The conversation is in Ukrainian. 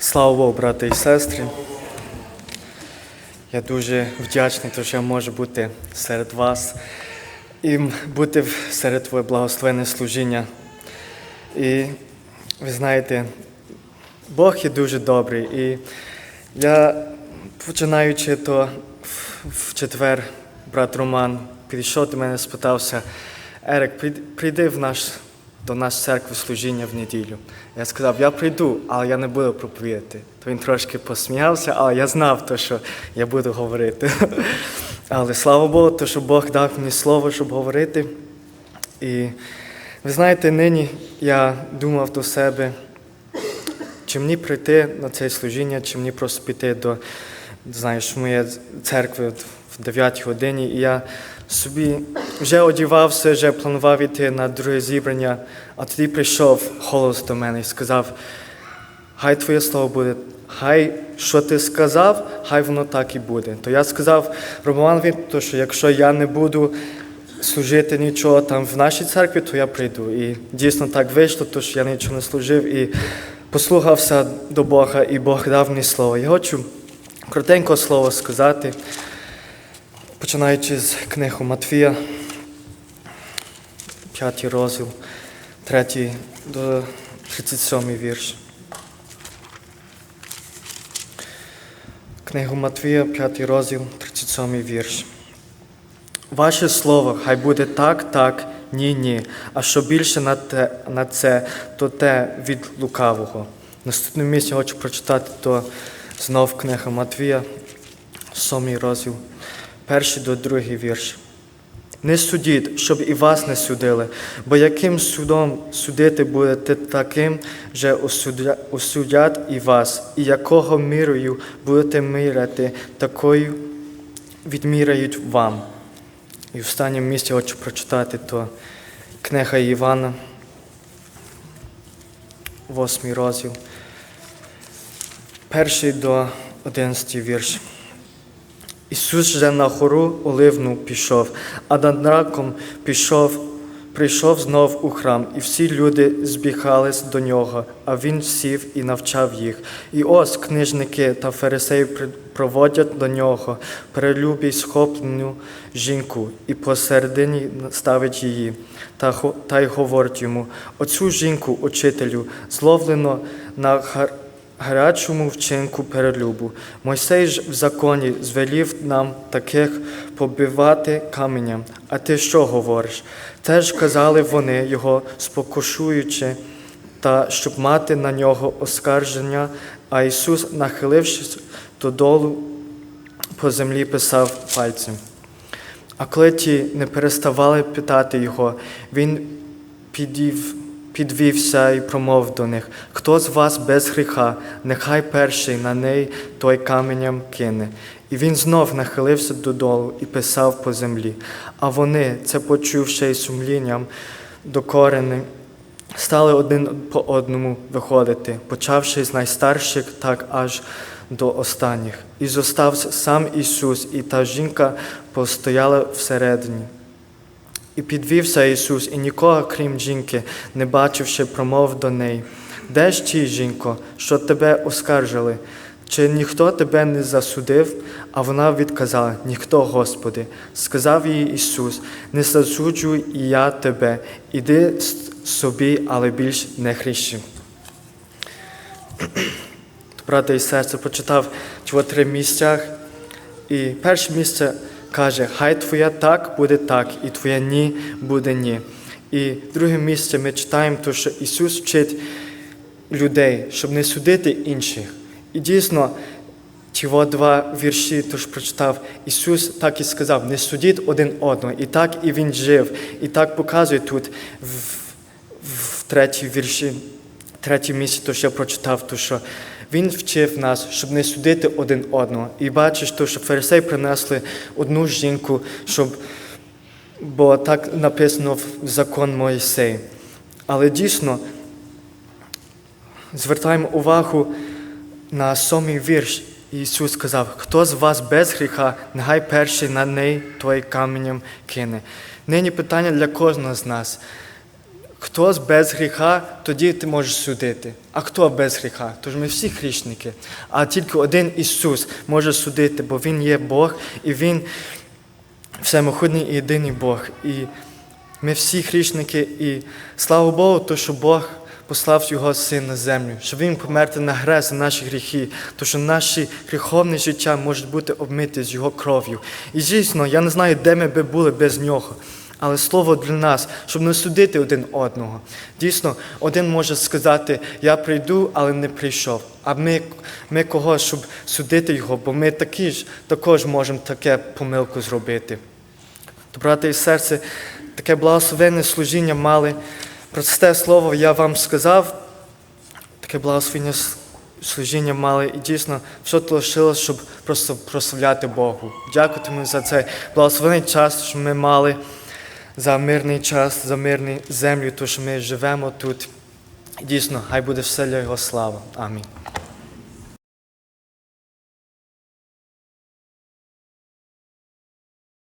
Слава Богу, брати і сестри. Я дуже вдячний, що я можу бути серед вас і бути серед твоє благословенне служіння. І ви знаєте, Бог є дуже добрий. І я, починаючи то в- четвер, брат Роман підійшов до мене спитався, Ерик, прийди в наш, до нас церкви служіння в неділю. Я сказав, я прийду, але я не буду проповідати. То він трошки посміявся, але я знав, то, що я буду говорити. Але слава Богу, то, що Бог дав мені слово, щоб говорити. І ви знаєте, нині я думав до себе, чи мені прийти на це служіння, чи мені просто піти до знаєш, моєї церкви в 9 годині. І я собі вже одівався, вже планував йти на друге зібрання, а тоді прийшов голос до мене і сказав, хай твоє слово буде, хай що ти сказав, хай воно так і буде. То я сказав Романові, що якщо я не буду служити нічого там в нашій церкві, то я прийду. І дійсно так вийшло, то що я нічого не служив і послухався до Бога, і Бог дав мені слово. Я хочу коротенько слово сказати, починаючи з книги Матвія, п'ятий розділ, третій до 37 вірш. Книгу Матвія, 5 розділ, 37 вірш. Ваше слово, хай буде так, так, ні, ні. А що більше на, те, на це, то те від лукавого. Наступне місце хочу прочитати то знов книга Матвія, 7 розділ, перший до другий вірш. Не судіть, щоб і вас не судили, бо яким судом судити будете, таким же осудя- осудять і вас, і якого мірою будете міряти, такою відміряють вам. І в останньому місці хочу прочитати то книга Івана, 8 розділ, перший до 11 вірш. Ісус же на гору Оливну пішов, а над раком пішов, прийшов знов у храм, і всі люди збігались до нього, а він сів і навчав їх. І ось книжники та фарисеї проводять до нього перелюбій схоплену жінку, і посередині ставить її, та, та й говорить йому: Оцю жінку, учителю, зловлено на гар- гарячому вчинку перелюбу. Мойсей ж в законі звелів нам таких побивати каменем. А ти що говориш? Теж казали вони його, спокушуючи, та щоб мати на нього оскарження, а Ісус, нахилившись додолу, по землі писав пальцем. А коли ті не переставали питати його, він підів, підвівся і промовив до них: Хто з вас без гріха, нехай перший на неї той каменем кине. І він знов нахилився додолу і писав по землі. А вони, це почувши й сумлінням докорені, стали один по одному виходити, почавши з найстарших, так аж до останніх. І зостався сам Ісус, і та жінка постояла всередині. І підвівся Ісус, і нікого, крім жінки, не бачивши, промовив до неї. Де ж ті, жінко, що тебе оскаржили? Чи ніхто тебе не засудив? А вона відказала: Ніхто, Господи. Сказав їй Ісус: Не засуджуй і я тебе, іди собі, але більш не гріши. Брате і сестри, прочитав цього три місцях. І перше місце каже, хай твоя так буде так, і твоя ні буде ні. І друге місце ми читаємо, то, що Ісус вчить людей, щоб не судити інших. І дійсно, ті два вірші, тож прочитав, Ісус так і сказав: не судіть один одного. І так і Він жив. І так показує тут в, в третій вірші, третій місці, то що я прочитав, то що він вчив нас, щоб не судити один одного. І бачиш, то, що фарисеї принесли одну жінку, щоб, бо так написано в закон Моїсей. Але дійсно звертаємо увагу на сьомий вірш. Ісус сказав, хто з вас без гріха, нехай перший на неї той каменем кине. Нині питання для кожного з нас. Хто без гріха, тоді ти можеш судити. А хто без гріха? Тож ми всі грішники. А тільки один Ісус може судити, бо Він є Бог і Він всемогутній і єдиний Бог. І ми всі грішники, і слава Богу, то що Бог послав Його Сина на землю, щоб Він померти на грех за наші гріхи, то що наші гріховне життя може бути обмите з Його кров'ю. І дійсно, я не знаю, де ми би були без нього. Але слово для нас, щоб не судити один одного. Дійсно, один може сказати, я прийду, але не прийшов. А ми, ми когось, щоб судити його, бо ми такі ж також можемо таке помилку зробити. То, брате і серце, таке благословенне служіння мали. Просте слово я вам сказав, таке благословенне служіння мали, і дійсно все то лишилось, щоб просто прославляти Богу. Дякуємо за цей благословений час, що ми мали, за мирний час, за мирну землю, тож ми живемо тут. Дійсно, хай буде все для Його слава. Амінь.